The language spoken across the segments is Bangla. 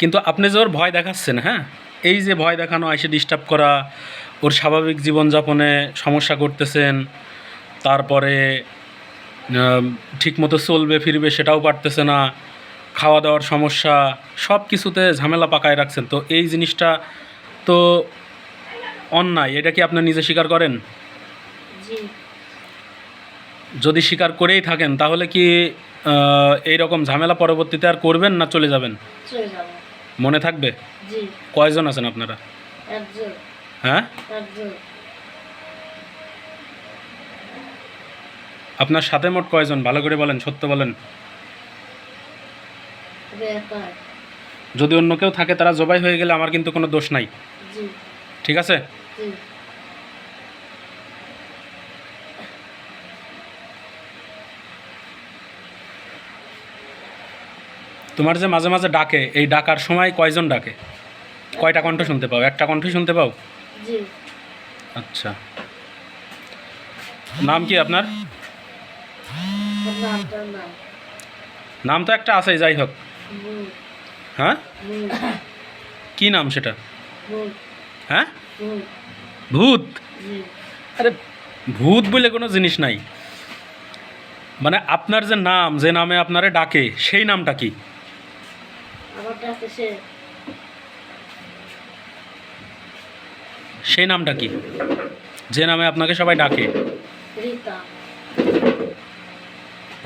কিন্তু আপনি যে ওর ভয় দেখাচ্ছেন হ্যাঁ? এই যে ভয় দেখানো এসে ডিস্টার্ব করা ওর স্বাভাবিক জীবনযাপনে সমস্যা করতেছেন তারপরে ঠিক মতো চলবে ফিরবে সেটাও পারতেছে না খাওয়া দাওয়ার সমস্যা সব কিছুতে ঝামেলা পাকায় রাখছেন। তো এই জিনিসটা তো অন্যায় এটা কি আপনি নিজে স্বীকার করেন? যদি স্বীকার করেই থাকেন তাহলে কি এই রকম ঝামেলা পরবর্তীতে আর করবেন না চলে যাবেন? চলে যাব মনে থাকবে? কয়জন আছেন আপনারা? হ্যাঁ? আপনার সাথে মোট কয়জন? ভালো করে বলেন সত্য বলেন। যদি অন্য কেউ থাকে তারা জবাই হয়ে গেলে আমার কিন্তু কোনো দোষ নাই। ঠিক আছে? তোমার যে মাঝে মাঝে ডাকে এই ডাকার সময় কয়জন ডাকে? কয়টা কণ্ঠ শুনতে পাও? একটা কণ্ঠ শুনতে পাও? আচ্ছা। নাম কি আপনার? নাম? তো একটা আছে যাই হোক। হ্যাঁ? কি নাম সেটা? হ্যাঁ? ভূত? আরে ভূত বলে কোনো জিনিস নাই। মানে আপনার যে নাম যে নামে আপনারে ডাকে সেই নামটা কি? সে সেই নামটা কি? যে নামে আপনাকে সবাই ডাকে। রীতা।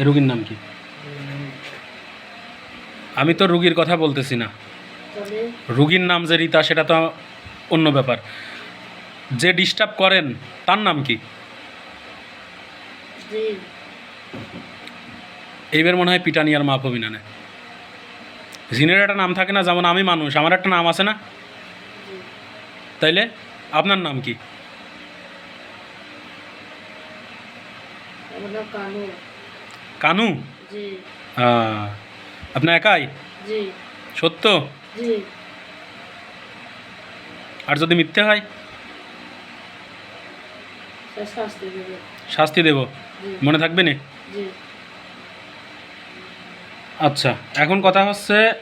রুগীর নাম কি? আমি তো রুগীর কথা বলতেছি না। রুগীর নাম যে রীতা সেটা তো অন্য ব্যাপার। যে ডিস্টার্ব করেন তার নাম কি? এইবার মনে হয় পিটানিয়ার মা পবিনা নেয় জিনের একটা নাম থাকে না যেমন আমি মানুষ আমার একটা নাম আছে না? তাইলে আপনার নাম কি? কানু। আপনার একাই? সত্য? আর যদি মিথ্যে হয়? শাস্তি দেবে। মনে থাকবে না? আচ্ছা এখন কথা হচ্ছে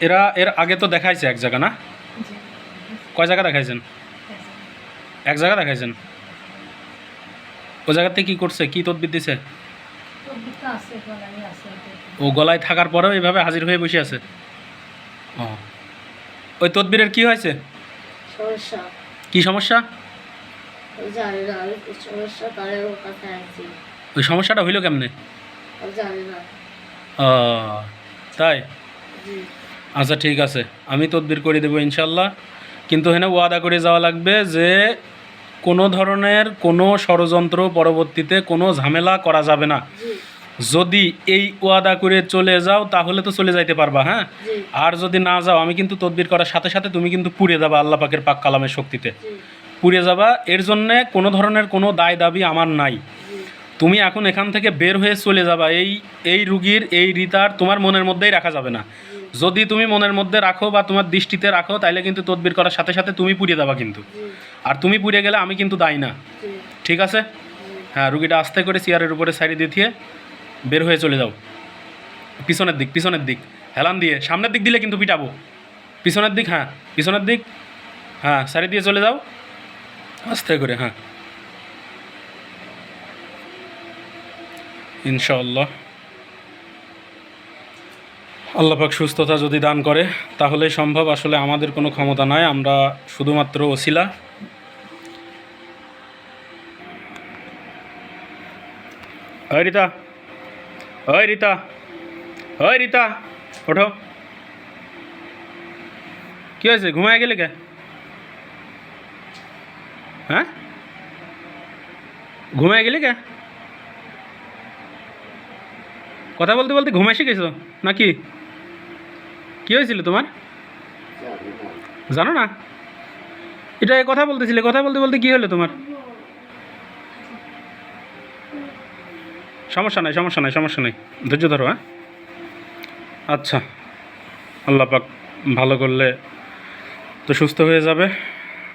এরা এর আগে তো দেখাইছে এক জায়গা না? কয় জায়গা দেখাইছেন? এক জায়গা দেখাইছেন? ও জায়গাতে কি করছে? কি তদবির দিছে? ও গলায় থাকার পরেও এইভাবে হাজির হয়ে বসে আছে? ও। ওই তদবিরের কি হয়েছে? সমস্যা। কি সমস্যা? ওই সমস্যাটা হইল কেমনে? জানি না। তাই? আচ্ছা ঠিক আছে। আমি তদবির করে দেবো ইনশাল্লাহ। কিন্তু এখানে ওয়াদা করে যাওয়া লাগবে যে কোনো ধরনের কোনো ষড়যন্ত্র পরবর্তীতে কোনো ঝামেলা করা যাবে না। যদি এই ওয়াদা করে চলে যাও তাহলে তো চলে যাইতে পারবা হ্যাঁ? আর যদি না যাও আমি কিন্তু তদবির করার সাথে সাথে তুমি কিন্তু পুড়ে যাবা আল্লাহ পাকের পাক কালামের শক্তিতে। পুড়ে যাবা এর জন্যে কোনো ধরনের কোনো দায় দাবি আমার নাই। তুমি এখন এখান থেকে বের হয়ে চলে যাবা। এই এই রুগীর, এই রিতার তোমার মনের মধ্যেই রাখা যাবে না। যদি তুমি মনের মধ্যে রাখো বা তোমার দৃষ্টিতে রাখো, তাইলে কিন্তু তদবির করার সাথে সাথে তুমি পুড়িয়ে যাবা কিন্তু। আর তুমি পুড়িয়ে গেলে আমি কিন্তু দায়ী না। ঠিক আছে? হ্যাঁ রুগীটা আস্তে করে চেয়ারের উপরে সাইডে দিয়ে বের হয়ে চলে যাও। পিছনের দিক পিছনের দিক। হেলান দিয়ে। সামনের দিক দিলে কিন্তু পিটাবো। পিছনের দিক হ্যাঁ পিছনের দিক। হ্যাঁ সাইডে দিয়ে চলে যাও। আস্তে করে হ্যাঁ। ইনশাআল্লাহ। আল্লাহ পাক সুস্থতা যদি দান করে তাহলে সম্ভব। আসলে আমাদের কোনো ক্ষমতা নাই, আমরা শুধুমাত্র ওসিলা। ওই রিতা ওই রিতা ওই রিতা, ওঠো। কি হয়েছে, ঘুমায় গেলে কে? হ্যাঁ? ঘুমায় গেলে কে? কথা বলতে বলতে ঘুমাই শিখেছো নাকি? কি হয়েছিল তোমার? জানো না? এটা কথা বলতেছিলে, কথা বলতে বলতে কি হলো তোমার? সমস্যা নাই সমস্যা নাই সমস্যা নাই। ধৈর্য ধরো হ্যাঁ? আচ্ছা আল্লাহ পাক ভালো করলে তো সুস্থ হয়ে যাবে।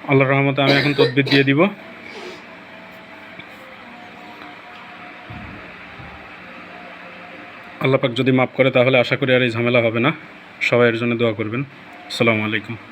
আল্লাহর রহমতে আমি এখন তদবির দিয়ে দিব। আল্লাহ পাক যদি মাফ করে, তাহলে আশা করি আর এই ঝামেলা হবে না। সবাই এর জন্য দোয়া করবেন। আসসালামু আলাইকুম।